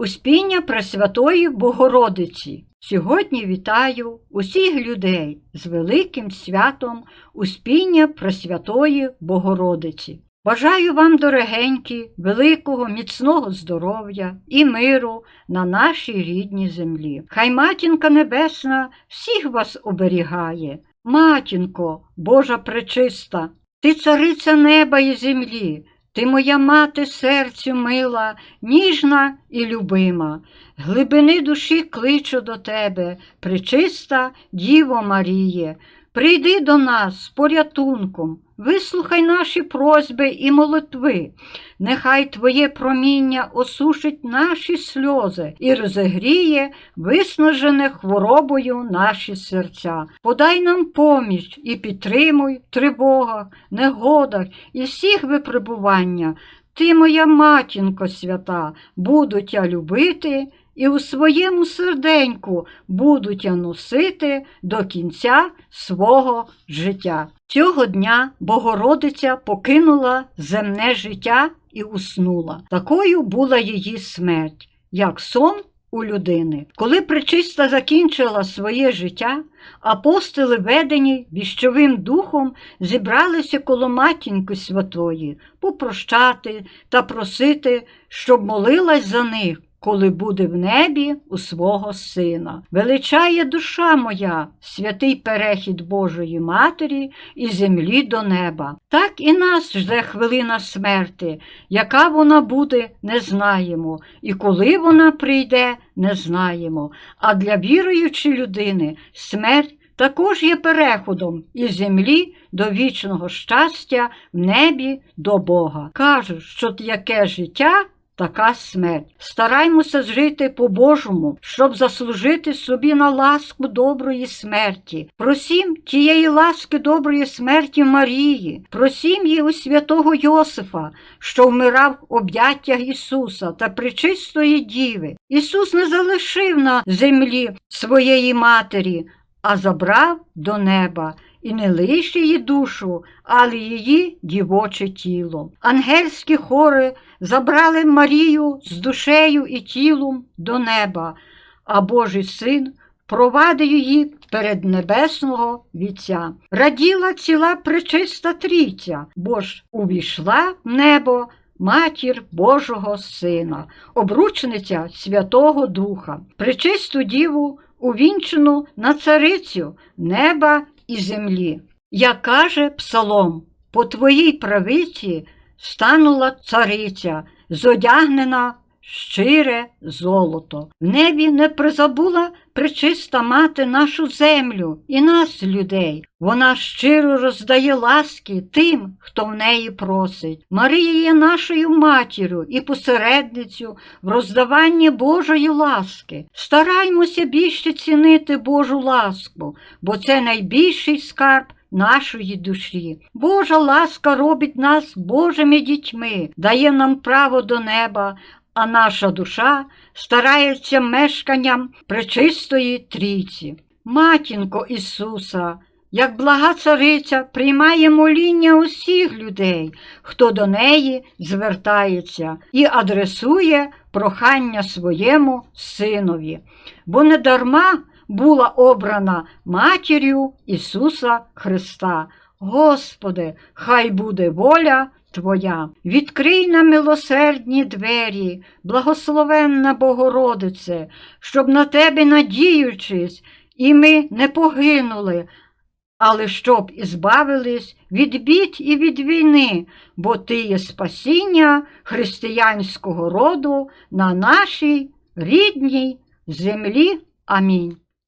Успіння Пресвятої Богородиці. Сьогодні вітаю усіх людей з великим святом Успіння Пресвятої Богородиці. Бажаю вам, дорогенькі, великого, міцного здоров'я і миру на нашій рідній землі. Хай Матінка Небесна всіх вас оберігає. Матінко, Божа пречиста, ти цариця неба і землі, ти моя мати серцю мила, ніжна і любима. Глибини душі кличу до тебе, пречиста Діво Маріє. Прийди до нас з порятунком, вислухай наші просьби і молитви. Нехай Твоє проміння осушить наші сльози і розігріє виснажене хворобою наші серця. Подай нам поміч і підтримуй в тривогах, негодах і всіх випробуваннях. Ти, моя матінко свята, буду тя любити і у своєму серденьку буду тя носити до кінця свого життя. Цього дня Богородиця покинула земне життя і уснула. Такою була її смерть, як сон у людини. Коли причиста закінчила своє життя, апостоли, ведені віщовим духом, зібралися коло матінки святої попрощати та просити, щоб молилась за них. Коли буде в небі у свого сина. Величає душа моя, святий перехід Божої Матері і землі до неба. Так і нас жде хвилина смерти, яка вона буде, не знаємо, і коли вона прийде, не знаємо. А для віруючої людини смерть також є переходом із землі до вічного щастя, в небі до Бога. Кажуть, що яке життя така смерть. Стараймося жити по-божому, щоб заслужити собі на ласку доброї смерті. Просім тієї ласки доброї смерті Марії, просім її у святого Йосифа, що вмирав в об'яттях Ісуса та причистої Діви. Ісус не залишив на землі своєї матері, а забрав до неба. І не лише її душу, але її дівоче тіло. Ангельські хори забрали Марію з душею і тілом до неба, а Божий син провадив її перед небесного вітця. Раділа ціла пречиста трійця, бо ж увійшла в небо матір Божого Сина, обручниця Святого Духа, пречисту діву увінчену на царицю неба і землі. Як каже Псалом, по твоїй правиці станула цариця, зодягнена щире золото. В небі не призабула причиста мати нашу землю і нас, людей. Вона щиро роздає ласки тим, хто в неї просить. Марія є нашою матір'ю і посередницю в роздаванні Божої ласки. Стараймося більше цінити Божу ласку, бо це найбільший скарб нашої душі. Божа ласка робить нас Божими дітьми, дає нам право до неба, а наша душа старається мешканням пречистої трійці. Матінко Ісуса, як блага цариця, приймає моління усіх людей, хто до неї звертається і адресує прохання своєму синові, бо не дарма була обрана матір'ю Ісуса Христа. Господи, хай буде воля Твоя. Відкрий на милосердні двері, благословенна Богородице, щоб на Тебе, надіючись, і ми не погинули, але щоб ізбавились від бід і від війни, бо Ти є спасіння християнського роду на нашій рідній землі. Амінь.